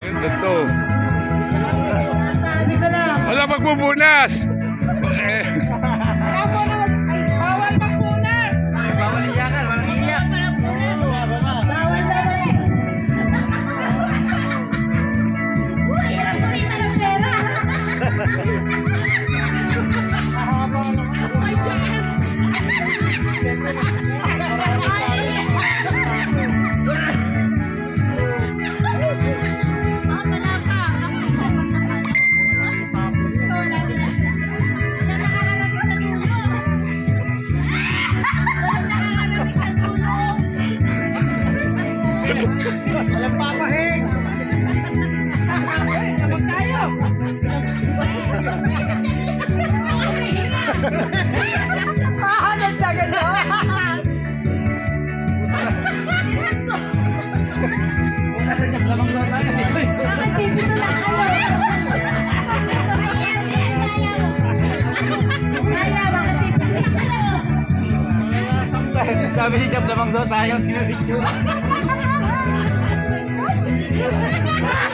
Ito. Wala magbubunas. Bawal magpunas. Bawal iyakan, walang iyak. Bawal. Uy, hirap kumita ng pera. Walang papahing. Labag tayo. Ah, ganda, ganda. Lamang daw tayo. Nakatipid na lang. Sabi ni Jab, lamang daw tayo. Tinabicture. Ha ha ha!